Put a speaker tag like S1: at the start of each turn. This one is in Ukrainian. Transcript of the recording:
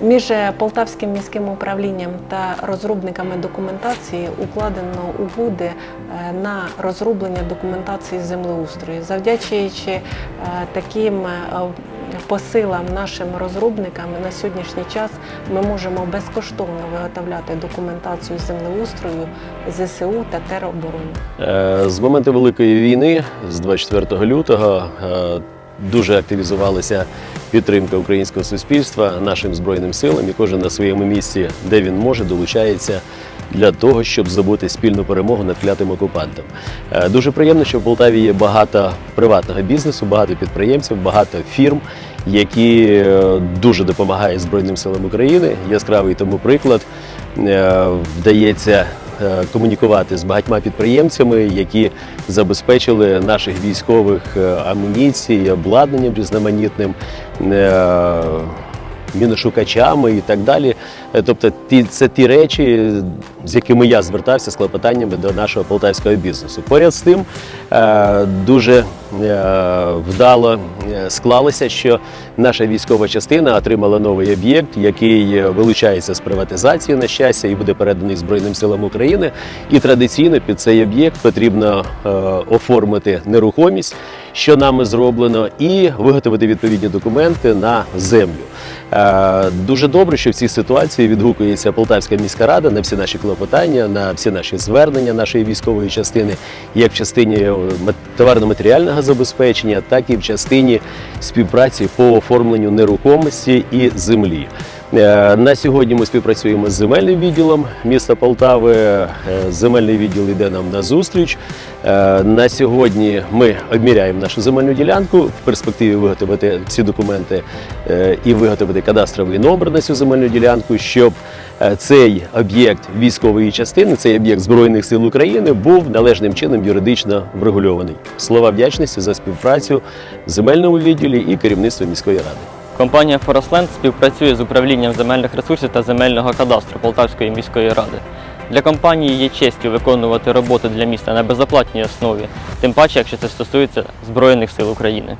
S1: Між Полтавським міським управлінням та розробниками документації укладено угоди е, на розроблення документації землеустрою. Завдячуючи е, таким е, посилам нашим розробникам на сьогоднішній час ми можемо безкоштовно виготовляти документацію землеустрою ЗСУ та тероборони.
S2: Е, З моменту Великої війни, з 24 лютого, е, дуже активізувалася підтримка українського суспільства нашим збройним силам, і кожен на своєму місці, де він може, долучається для того, щоб здобути спільну перемогу над клятим окупантом. Е, Дуже приємно, що в Полтаві є багато приватного бізнесу, багато підприємців, багато фірм, які е, дуже допомагають Збройним силам України. Яскравий тому приклад Е, вдається комунікувати з багатьма підприємцями, які забезпечили наших військових амуніцій, амуніцією, обладнанням різноманітним. е, Міношукачами і так далі. Е, Тобто, ті, це ті речі, з якими я звертався з клопотаннями до нашого полтавського бізнесу. Поряд з тим, е, дуже е, вдало е, склалося, що наша військова частина отримала новий об'єкт, який е, вилучається з приватизації на щастя і буде переданий Збройним силам України. І традиційно під цей об'єкт потрібно е, оформити нерухомість, що нами зроблено, і виготовити відповідні документи на землю. Е, Дуже добре, що в цій ситуації відгукується Полтавська міська рада на всі наші клопотання, на всі наші звернення нашої військової частини, як в частині е, товарно-матеріального забезпечення, так і в частині співпраці по оформленню нерухомості і землі. Е, На сьогодні ми співпрацюємо з земельним відділом міста Полтави. Е, Земельний відділ йде нам на зустріч. Е, На сьогодні ми обміряємо нашу земельну ділянку в перспективі виготовити всі документи і виготовити кадастровий номер на цю земельну ділянку, щоб цей об'єкт військової частини, цей об'єкт Збройних сил України був належним чином юридично врегульований. Слова вдячності за співпрацю в земельному відділі і керівництву міської ради.
S3: Компанія Forestland співпрацює з управлінням земельних ресурсів та земельного кадастру Полтавської міської ради. Для компанії є честю виконувати роботи для міста на безоплатній основі, тим паче, якщо це стосується Збройних сил України.